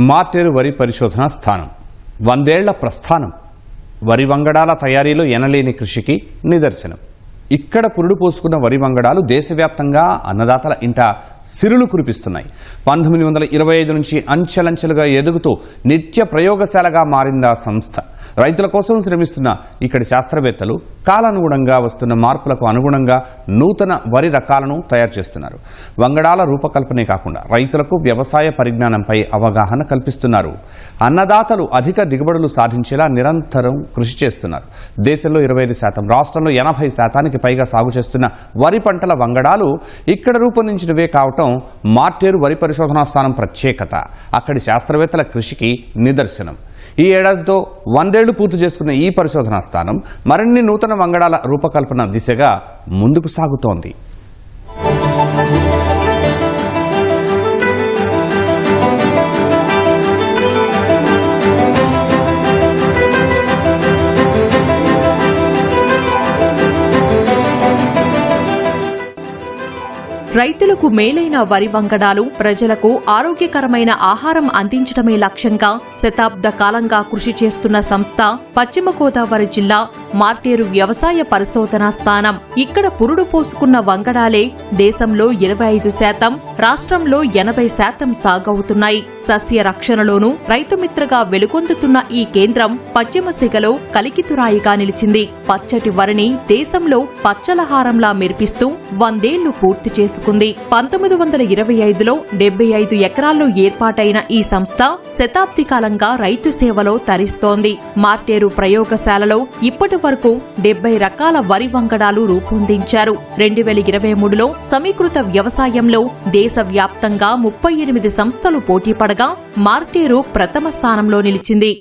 మార్టేరు వరి పరిశోధన స్థానం. వందేళ్ళ ప్రస్థానం. వరి వంగడాల తయారీలో ఎనలేని కృషికి నిదర్శనం. ఇక్కడ పురుడు పోసుకున్న వరి వంగడాలు దేశవ్యాప్తంగా అన్నదాతల ఇంట సిరులు కురిపిస్తున్నాయి. పంతొమ్మిది వందల ఇరవై ఐదు నుంచి అంచెలంచెలుగా ఎదుగుతూ నిత్య ప్రయోగశాలగా మారిందా సంస్థ. రైతుల కోసం శ్రమిస్తున్న ఇక్కడి శాస్త్రవేత్తలు కాలానుగుణంగా వస్తున్న మార్పులకు అనుగుణంగా నూతన వరి రకాలను తయారు చేస్తున్నారు. వంగడాల రూపకల్పనే కాకుండా రైతులకు వ్యవసాయ పరిజ్ఞానంపై అవగాహన కల్పిస్తున్నారు. అన్నదాతలు అధిక దిగుబడులు సాధించేలా నిరంతరం కృషి చేస్తున్నారు. దేశంలో ఇరవై ఐదు శాతం రాష్ట్రంలో ఎనభై శాతానికి పైగా సాగు చేస్తున్న వరి పంటల వంగడాలు ఇక్కడ రూపొందించినవే కావటం మార్టేరు వరి పరిశోధనా స్థానం ప్రత్యేకత. అక్కడి శాస్త్రవేత్తల కృషికి నిదర్శనం. ఈ ఏడాదితో వందేళ్ళు పూర్తి చేసుకున్న ఈ పరిశోధనా స్థానం మరిన్ని నూతన వంగడాల రూపకల్పన దిశగా ముందుకు సాగుతోంది. రైతులకు మేలైన వరి వంగడాలు ప్రజలకు ఆరోగ్యకరమైన ఆహారం అందించడమే లక్ష్యంగా శతాబ్ద కాలంగా కృషి చేస్తున్న సంస్థ పశ్చిమ గోదావరి జిల్లా మార్టేరు వ్యవసాయ పరిశోధనా స్థానం. ఇక్కడ పురుడు పోసుకున్న వంగడాలే దేశంలో ఇరవై ఐదు శాతం రాష్ట్రంలో ఎనభై శాతం సాగవుతున్నాయి. సస్య రక్షణలోనూ రైతుమిత్రగా వెలుగొందుతున్న ఈ కేంద్రం పశ్చిమ సిగలో కలికితురాయిగా నిలిచింది. పచ్చటి వరిని దేశంలో పచ్చలహారంలా మెరిపిస్తూ వందేళ్ళు పూర్తి చేసుకుంది. పంతొమ్మిది వందల ఇరవై ఐదులో డెబ్బై ఐదు ఎకరాల్లో ఏర్పాటైన ఈ సంస్థ శతాబ్ది కాలంగా రైతు సేవలో తరిస్తోంది. మార్టేరు ప్రయోగశాలలో ఇప్పటి వరకు డెబ్బై రకాల వరి వంగడాలు రూపొందించారు. రెండు వేల ఇరవై మూడులో సమీకృత వ్యవసాయంలో దేశవ్యాప్తంగా ముప్పై ఎనిమిది సంస్థలు పోటీపడగా మార్టేరు ప్రథమ స్థానంలో నిలిచింది.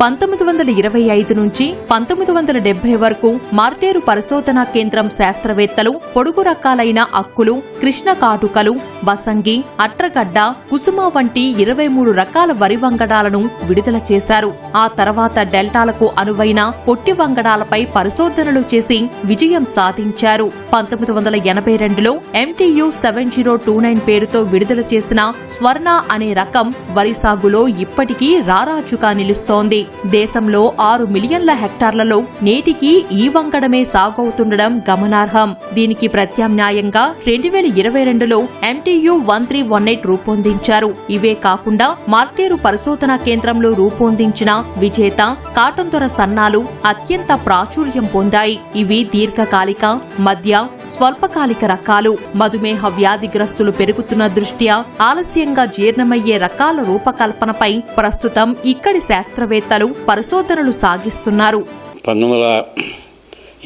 పంతొమ్మిది వందల ఇరవై ఐదు నుంచి పంతొమ్మిది వందల డెబ్బై వరకు మార్టేరు పరిశోధనా కేంద్రం శాస్త్రవేత్తలు పొడుగు రకాలైన అక్కులు కృష్ణ కాటుకలు బసంగి అట్రగడ్డ కుసుమ వంటి ఇరవై మూడు రకాల వరి వంగడాలను విడుదల చేశారు. ఆ తర్వాత డెల్టాలకు అనువైన పొట్టి వంగడాలపై పరిశోధనలు చేసి విజయం సాధించారు. పంతొమ్మిది వందల ఎనభై రెండులో MTU seven zero two nine పేరుతో విడుదల చేసిన స్వర్ణ అనే రకం వరి సాగులో ఇప్పటికీ రారాజుగా నిలుస్తోంది. దేశంలో ఆరు మిలియన్ల హెక్టార్లలో నేటికి ఈ వంగడమే సాగవుతుండడం గమనార్హం. దీనికి ప్రత్యామ్నాయంగా రెండు వేల ఇరవై రెండులో MT MTU one three one eight రూపొందించారు. ఇవే కాకుండా మార్తేరు పరిశోధనా కేంద్రంలో రూపొందించిన విజేత కాటంతొర సన్నాలు అత్యంత ప్రాచుర్యం పొందాయి. ఇవి దీర్ఘకాలిక మధ్య స్వల్పకాలిక రకాలు. మధుమేహ వ్యాధిగ్రస్తులు పెరుగుతున్న దృష్ట్యా ఆలస్యంగా జీర్ణమయ్యే రకాల రూపకల్పనపై ప్రస్తుతం ఇక్కడి శాస్త్రవేత్తలు పరిశోధనలు సాగిస్తున్నారు. పంతొమ్మిది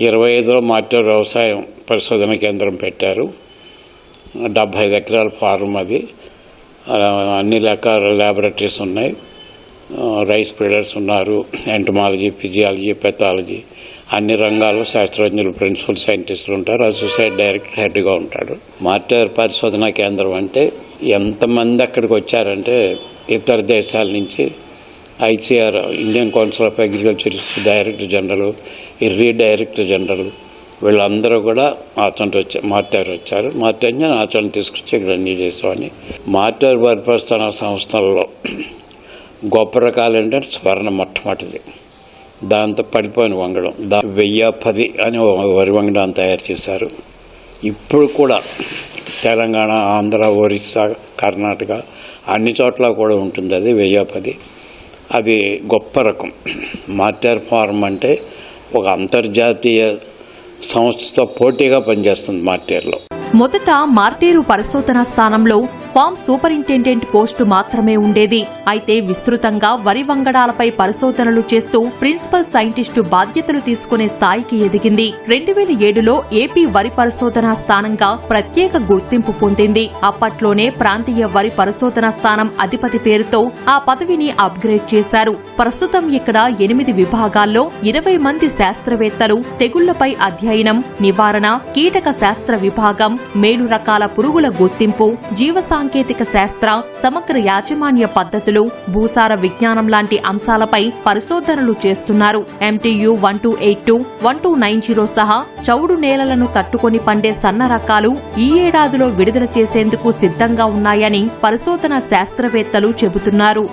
ఇరవై ఐదులో మార్టూరు వ్యవసాయం పరిశోధన కేంద్రం పెట్టారు. డెబ్భై ఐదు ఎకరాల ఫార్మ్ అది. అన్ని రకాల ల్యాబొరేటరీస్ ఉన్నాయి. రైస్ బ్రీడర్స్ ఉన్నారు ఎంటమాలజీ ఫిజియాలజీ పెథాలజీ అన్ని రంగాల్లో శాస్త్రజ్ఞులు ప్రిన్సిపల్ సైంటిస్టులు ఉంటారు. అసోసియేట్ డైరెక్టర్ హెడ్గా ఉంటాడు. మార్టర్ పరిశోధన కేంద్రం అంటే ఎంతమంది అక్కడికి వచ్చారంటే ఇతర దేశాల నుంచి ICR Indian council of agriculture director general IRRI director general వీళ్ళందరూ కూడా ఆచరణ వచ్చారు మార్టార్ వచ్చారు. మార్టార్ నేను ఆచరణ తీసుకొచ్చి ఇక్కడ అన్ని చేస్తామని. మార్టార్ పరిప్రస్థాన సంస్థల్లో గొప్ప రకాలు ఏంటంటే స్వర్ణ మొట్టమొదటిది. దాంతో పడిపోయిన వంగడం. దా వెయ్యి పది అని వరి వంగడాన్ని తయారు చేశారు. ఇప్పుడు కూడా తెలంగాణ ఆంధ్ర ఒరిస్సా కర్ణాటక అన్ని చోట్ల కూడా ఉంటుంది అది వెయ్యి పది. అది గొప్ప రకం. మార్టార్ ఫార్మ్ అంటే ఒక అంతర్జాతీయ సంస్థతో పోటీగా పనిచేస్తుంది మార్టీర్లో. మొదట మార్టేరు పరిశోధన స్థానంలో ఫామ్ సూపరింటెండెంట్ పోస్టు మాత్రమే ఉండేది. అయితే విస్తృతంగా వరి వంగడాలపై పరిశోధనలు చేస్తూ ప్రిన్సిపల్ సైంటిస్టు బాధ్యతలు తీసుకునే స్థాయికి ఎదిగింది. రెండు వేల ఏడులో ఏపీ వరి పరిశోధనా స్థానంగా ప్రత్యేక గుర్తింపు పొందింది. అప్పట్లోనే ప్రాంతీయ వరి పరిశోధనా స్థానం అధిపతి పేరుతో ఆ పదవిని అప్గ్రేడ్ చేశారు. ప్రస్తుతం ఇక్కడ ఎనిమిది విభాగాల్లో ఇరవై మంది శాస్త్రవేత్తలు తెగుళ్ళపై అధ్యయనం నివారణ కీటక శాస్త్ర విభాగం మేలు రకాల పురుగుల గుర్తింపు జీవసా సాంకేతిక శాస్త్ర సమగ్ర యాజమాన్య పద్ధతులు భూసార విజ్ఞానం లాంటి అంశాలపై పరిశోధనలు చేస్తున్నారు. MTU one two eight two one two nine zero సహా చౌడు నేలలను తట్టుకొని పండే సన్న రకాలు ఈ ఏడాదిలో విడుదల చేసేందుకు సిద్ధంగా ఉన్నాయని పరిశోధన శాస్త్రవేత్తలు చెబుతున్నారు.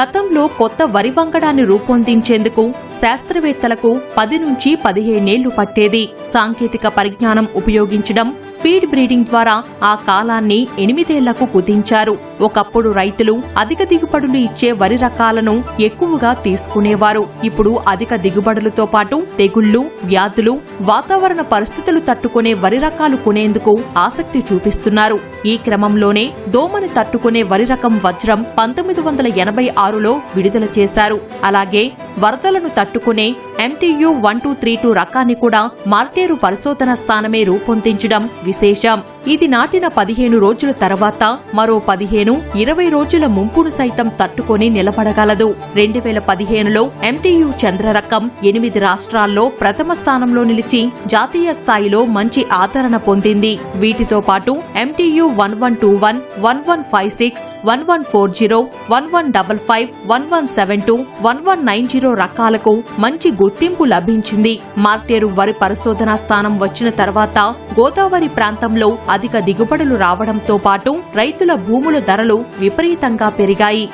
గతం దేశంలో కొత్త వరి వంగడాన్ని రూపొందించేందుకు శాస్త్రవేత్తలకు పది నుంచి పదిహేనేళ్ళు పట్టేది. సాంకేతిక పరిజ్ఞానం ఉపయోగించడం స్పీడ్ బ్రీడింగ్ ద్వారా ఆ కాలాన్ని ఎనిమిదేళ్ళకు కుదించారు. ఒకప్పుడు రైతులు అధిక దిగుబడులు ఇచ్చే వరి రకాలను ఎక్కువగా తీసుకునేవారు. ఇప్పుడు అధిక దిగుబడులతో పాటు తెగుళ్ళు వ్యాధులు వాతావరణ పరిస్థితులు తట్టుకునే వరి రకాలు కొనేందుకు ఆసక్తి చూపిస్తున్నారు. ఈ క్రమంలోనే దోమని తట్టుకునే వరి రకం వజ్రం పంతొమ్మిది వందల ఎనభై ఆరులో విడుదల చేశారు. అలాగే వరదలను తట్టుకునే MTU one two three two రకాన్ని కూడా మార్టేరు పరిశోధన స్థానమే రూపొందించడం విశేషం. ఇది నాటిన పదిహేను రోజుల తర్వాత మరో పదిహేను ఇరవై రోజుల ముంపును సైతం తట్టుకొని నిలబడగలదు. రెండు వేల పదిహేనులో ఎంటీయు చంద్ర రకం ఎనిమిది రాష్ట్రాల్లో ప్రథమ స్థానంలో నిలిచి జాతీయ స్థాయిలో మంచి ఆదరణ పొందింది. వీటితో పాటు MTU one one two one one one five six one one four zero one one double five one one seven two one one nine zero రకాలకు మంచి గుర్తింపు లభించింది. మార్టేరు వరి పరిశోధనా స్థానం వచ్చిన తర్వాత గోదావరి ప్రాంతంలో అధిక దిగుబడులు రావడంతో పాటు రైతుల భూముల ధరలు విపరీతంగా పెరిగాయి.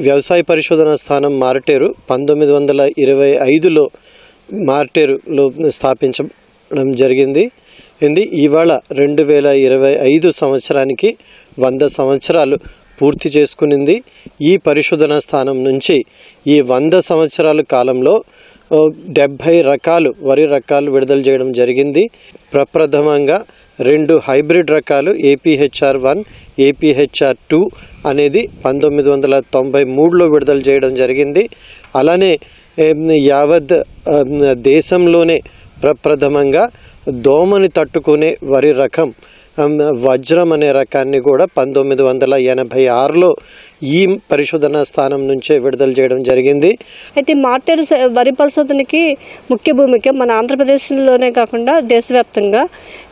వ్యవసాయ పరిశోధన స్థానం మార్టేరు పంతొమ్మిది వందల ఇరవై ఐదులో మార్టేరులో స్థాపించడం జరిగింది. ఇది ఇవాళ రెండు వేల ఇరవై ఐదు సంవత్సరానికి వంద సంవత్సరాలు పూర్తి చేసుకునింది. ఈ పరిశోధన స్థానం నుంచి ఈ వంద సంవత్సరాల కాలంలో డెబ్భై రకాలు వరి రకాలు విడుదల చేయడం జరిగింది. ప్రప్రథమంగా రెండు హైబ్రిడ్ రకాలు ఏపీహెచ్ఆర్ వన్ ఏపీహెచ్ఆర్ టూ అనేది పంతొమ్మిది వందల తొంభై మూడులో విడుదల చేయడం జరిగింది. అలానే యావత్ దేశంలోనే ప్రప్రథమంగా దోమని తట్టుకునే వరి రకం వజ్రం అనే రకాన్ని కూడా పంతొమ్మిది వందల ఎనభై ఆరులో ఈ పరిశోధనా స్థానం నుంచే విడుదల చేయడం జరిగింది. అయితే మార్టెల్ స- వరి పరిశోధనకి ముఖ్య భూమిక మన ఆంధ్రప్రదేశ్లోనే కాకుండా దేశవ్యాప్తంగా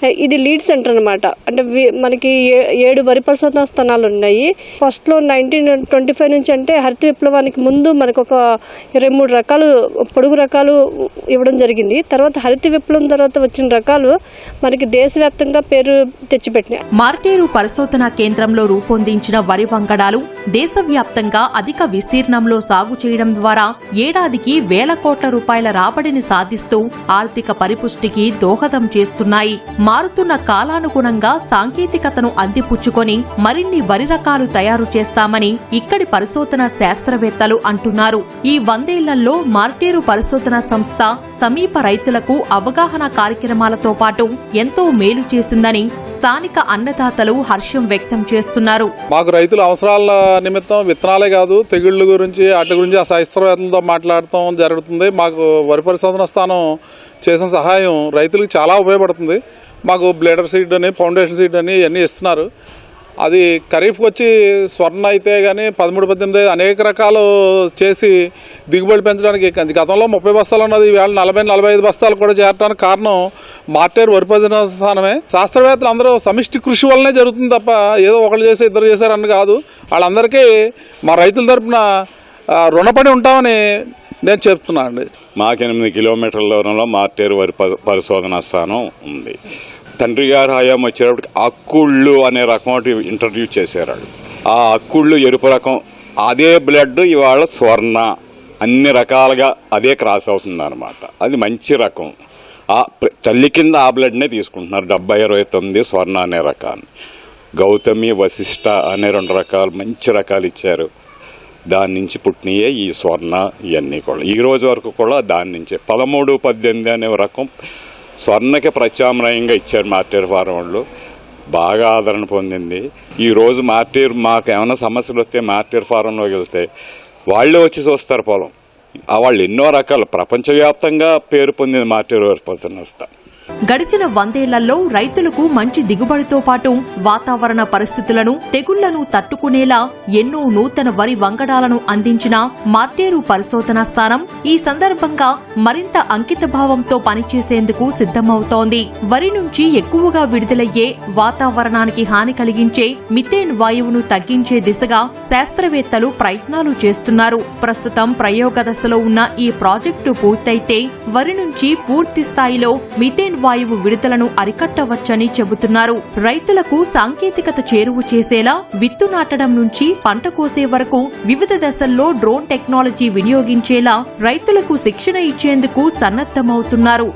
ఇది లీడ్ సెంటర్ అనమాట అంటే వి- మనకి ఏ- ఏడు వరి పరిశోధనా స్థానాలు ఉన్నాయి. ఫస్ట్లో నైన్టీన్ ట్వంటీ ఫైవ్ నుంచి అంటే హరిత విప్లవానికి ముందు మనకు ఒక ఇరవై మూడు రకాలు పొడుగు రకాలు ఇవ్వడం జరిగింది. తర్వాత హరిత విప్లవం తర్వాత వచ్చిన రకాలు మనకి దేశవ్యాప్తంగా పేరు తెచ్చిపెట్టినాయి. మార్టేరు పరిశోధనా కేంద్రంలో రూపొందించిన వరి వంగడాలు దేశవ్యాప్తంగా అధిక విస్తీర్ణంలో సాగు చేయడం ద్వారా ఏడాదికి వేల కోట్ల రూపాయల రాబడిని సాధిస్తూ ఆర్థిక పరిపుష్టికి దోహదం చేస్తున్నాయి. మారుతున్న కాలానుగుణంగా సాంకేతికతను అందిపుచ్చుకొని మరిన్ని వరి రకాలు తయారు చేస్తామని ఇక్కడి పరిశోధన శాస్త్రవేత్తలు అంటున్నారు. ఈ వందేళ్ళలో మార్టేరు పరిశోధన సంస్థ సమీప రైతులకు అవగాహన కార్యక్రమాలతో పాటు ఎంతో మేలు చేసిందని స్థానిక అన్నదాతలు హర్షం వ్యక్తం చేస్తున్నారు. మాకు రైతుల అవసరాల నిమిత్తం విత్తనాలే కాదు తెగుళ్ళ గురించి వాటి గురించి ఆ శాస్త్రవేత్తలతో మాట్లాడటం జరుగుతుంది. మాకు వరి పరిశోధన స్థానం చేసిన సహాయం రైతులకు చాలా ఉపయోగపడుతుంది. మాకు బ్లేడర్ సీడ్ అని ఫౌండేషన్ సీడ్ అని ఇవన్నీ ఇస్తున్నారు. అది ఖరీఫ్కి వచ్చి స్వర్ణ అయితే కానీ పదమూడు పద్దెనిమిది అనేక రకాలు చేసి దిగుబడి పెంచడానికి గతంలో ముప్పై బస్తాలు ఉన్నది ఈవేళ నలభై నలభై ఐదు బస్తాలు కూడా చేరడానికి కారణం మార్టేరు వరిపదిన స్థానమే. శాస్త్రవేత్తలు అందరూ సమిష్టి కృషి వల్లనే జరుగుతుంది తప్ప ఏదో ఒకళ్ళు చేసి ఇద్దరు చేశారని కాదు. వాళ్ళందరికీ మా రైతుల తరపున రుణపడి ఉంటామని నేను చెప్తున్నాను అండి మాకు ఎనిమిది కిలోమీటర్ల దూరంలో మార్టేరు వరి ప- పరిశోధనా స్థానం ఉంది. తండ్రి గారు హయాం వచ్చేటప్పటికి అక్కుళ్ళు అనే రకం ఇంట్రడ్యూస్ చేశారు. ఆ అక్కుళ్ళు ఎరుపు రకం అదే బ్లడ్ ఇవాళ స్వర్ణ. అన్ని రకాలుగా అదే క్రాస్ అవుతుంది అనమాట అది మంచి రకం. ఆ తల్లి కింద ఆ బ్లడ్నే తీసుకుంటున్నారు. డెబ్బై ఇరవై తొమ్మిది స్వర్ణ అనే రకాన్ని. గౌతమి వశిష్ట అనే రెండు రకాలు మంచి రకాలు ఇచ్చారు. దాని నుంచి పుట్టినయే ఈ స్వర్ణ ఇవన్నీ కూడా. ఈ రోజు వరకు కూడా దాని నుంచే. పదమూడు పద్దెనిమిది అనే రకం స్వర్ణకి ప్రత్యామ్నాయంగా ఇచ్చారు మార్టీర్ ఫారం వాళ్ళు బాగా ఆదరణ పొందింది. ఈ రోజు మాకు ఏమైనా సమస్యలు వస్తే మార్టీర్ ఫారంలోకి వెళ్తే వాళ్ళే వచ్చి చూస్తారు పొలం. వాళ్ళు ఎన్నో రకాల ప్రపంచవ్యాప్తంగా పేరు పొందిన మార్టేర్ వరిపోతున్న గడిచిన వందేళ్ళలో రైతులకు మంచి దిగుబడితో పాటు వాతావరణ పరిస్థితులను తెగుళ్ళను తట్టుకునేలా ఎన్నో నూతన వరి వంగడాలను అందించిన మార్టేరు పరిశోధనా స్థానం ఈ సందర్భంగా మరింత అంకితభావంతో పనిచేసేందుకు సిద్ధమవుతోంది. వరి నుంచి ఎక్కువగా విడుదలయ్యే వాతావరణానికి హాని కలిగించే మిథేన్ వాయువును తగ్గించే దిశగా శాస్త్రవేత్తలు ప్రయత్నాలు చేస్తున్నారు. ప్రస్తుతం ప్రయోగ దశలో ఉన్న ఈ ప్రాజెక్టు పూర్తయితే వరి నుంచి పూర్తి స్థాయిలో మిథేన్ వాయువు విడుదలను అరికట్టవచ్చని చెబుతున్నారు. రైతులకు సాంకేతికత చేరువ చేసేలా విత్తు నాటడం నుంచి పంట కోసే వరకు వివిధ దశల్లో డ్రోన్ టెక్నాలజీ వినియోగించేలా రైతులకు శిక్షణ ఇచ్చేందుకు సన్నద్దమవుతున్నారు